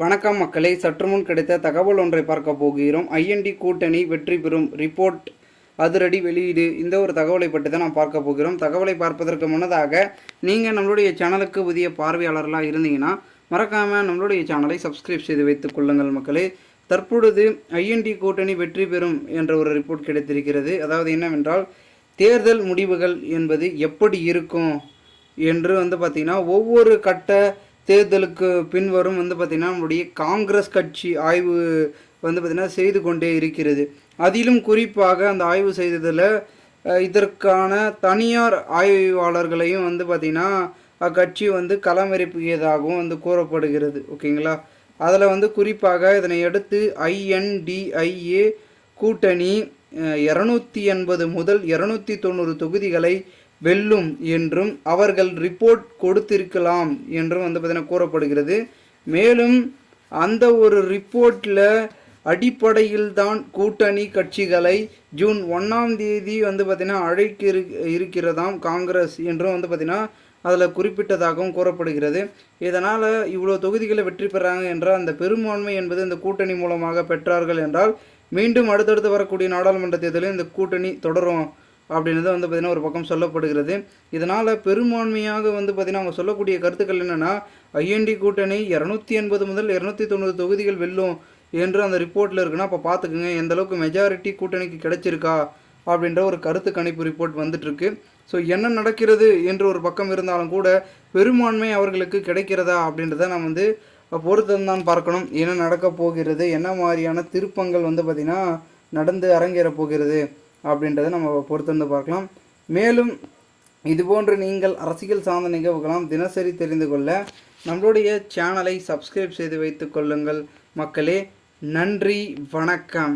வணக்கம் மக்களை. சற்று முன் கிடைத்த தகவல் ஒன்றை பார்க்க போகிறோம். ஐஎன்டி கூட்டணி வெற்றி பெறும் ரிப்போர்ட் அதிரடி வெளியீடு. இந்த ஒரு தகவலை பற்றி தான் நாம் பார்க்க போகிறோம். தகவலை பார்ப்பதற்கு முன்னதாக நீங்கள் நம்மளுடைய சேனலுக்கு புதிய பார்வையாளர்களாக இருந்தீங்கன்னா மறக்காமல் நம்மளுடைய சேனலை சப்ஸ்கிரைப் செய்து வைத்துக் கொள்ளுங்கள் மக்களே. தற்பொழுது ஐஎன்டி கூட்டணி வெற்றி பெறும் என்ற ஒரு ரிப்போர்ட் கிடைத்திருக்கிறது. அதாவது என்னவென்றால் தேர்தல் முடிவுகள் என்பது எப்படி இருக்கும் என்று வந்து பார்த்திங்கன்னா ஒவ்வொரு கட்ட தேர்தலுக்கு பின்வரும் வந்து பார்த்திங்கன்னா நம்முடைய காங்கிரஸ் கட்சி ஆய்வு வந்து பார்த்திங்கன்னா செய்து கொண்டே இருக்கிறது. அதிலும் குறிப்பாக அந்த ஆய்வு செய்ததில் இதற்கான தனியார் ஆய்வாளர்களையும் வந்து பார்த்திங்கன்னா அக்கட்சி வந்து களமிறப்பியதாகவும் வந்து கூறப்படுகிறது. ஓகேங்களா? அதில் வந்து குறிப்பாக இதனை அடுத்து ஐஎன்டிஐஏ கூட்டணி இரநூத்தி எண்பது முதல் இரநூத்தி தொண்ணூறு தொகுதிகளை வெல்லும் என்றும் அவர்கள் ரிப்போர்ட் கொடுத்திருக்கலாம் என்றும் வந்து பார்த்தீங்கன்னா கூறப்படுகிறது. மேலும் அந்த ஒரு ரிப்போர்ட்டில் அடிப்படையில் தான் கூட்டணி கட்சிகளை ஜூன் ஒன்றாம் தேதி வந்து பார்த்திங்கன்னா அழைக்க இரு- இருக்கிறதாம் காங்கிரஸ் என்றும் வந்து பார்த்திங்கன்னா அதில் குறிப்பிட்டதாகவும் கூறப்படுகிறது. இதனால் இவ்வளோ தொகுதிகளை வெற்றி பெறாங்க என்றால் அந்த பெரும்பான்மை என்பது இந்த கூட்டணி மூலமாக பெற்றார்கள் என்றால் மீண்டும் அடுத்தடுத்து வரக்கூடிய நாடாளுமன்ற தேர்தலில் இந்த கூட்டணி தொடரும். அப்படின்றது வந்து பார்த்திங்கன்னா ஒரு பக்கம் சொல்லப்படுகிறது. இதனால் பெரும்பான்மையாக வந்து பார்த்திங்கன்னா அவங்க சொல்லக்கூடிய கருத்துக்கள் என்னென்னா ஐஎன்டி கூட்டணி இரநூத்தி எண்பது முதல் இரநூத்தி தொண்ணூறு தொகுதிகள் வெல்லும் என்று அந்த ரிப்போர்ட்டில் இருக்குன்னா அப்போ பார்த்துக்குங்க எந்த அளவுக்கு மெஜாரிட்டி கூட்டணிக்கு கிடைச்சிருக்கா அப்படின்ற ஒரு கருத்து கணிப்பு ரிப்போர்ட் வந்துட்டுருக்கு. ஸோ என்ன நடக்கிறது என்று ஒரு பக்கம் இருந்தாலும் கூட பெரும்பான்மை அவர்களுக்கு கிடைக்கிறதா அப்படின்றத நான் வந்து பொறுத்தந்தான் பார்க்கணும். என்ன நடக்க போகிறது என்ன மாதிரியான திருப்பங்கள் வந்து பார்த்திங்கன்னா நடந்து அரங்கேற போகிறது. அப்படின்றத நம்ம பொறுத்திருந்து பார்க்கலாம். மேலும் இதுபோன்று நீங்கள் அரசியல் சார்ந்த நிகழ்வுகளாம் தினசரி தெரிந்து கொள்ள நம்மளுடைய சேனலை சப்ஸ்கிரைப் செய்து வைத்துக் கொள்ளுங்கள். மக்களே நன்றி வணக்கம்.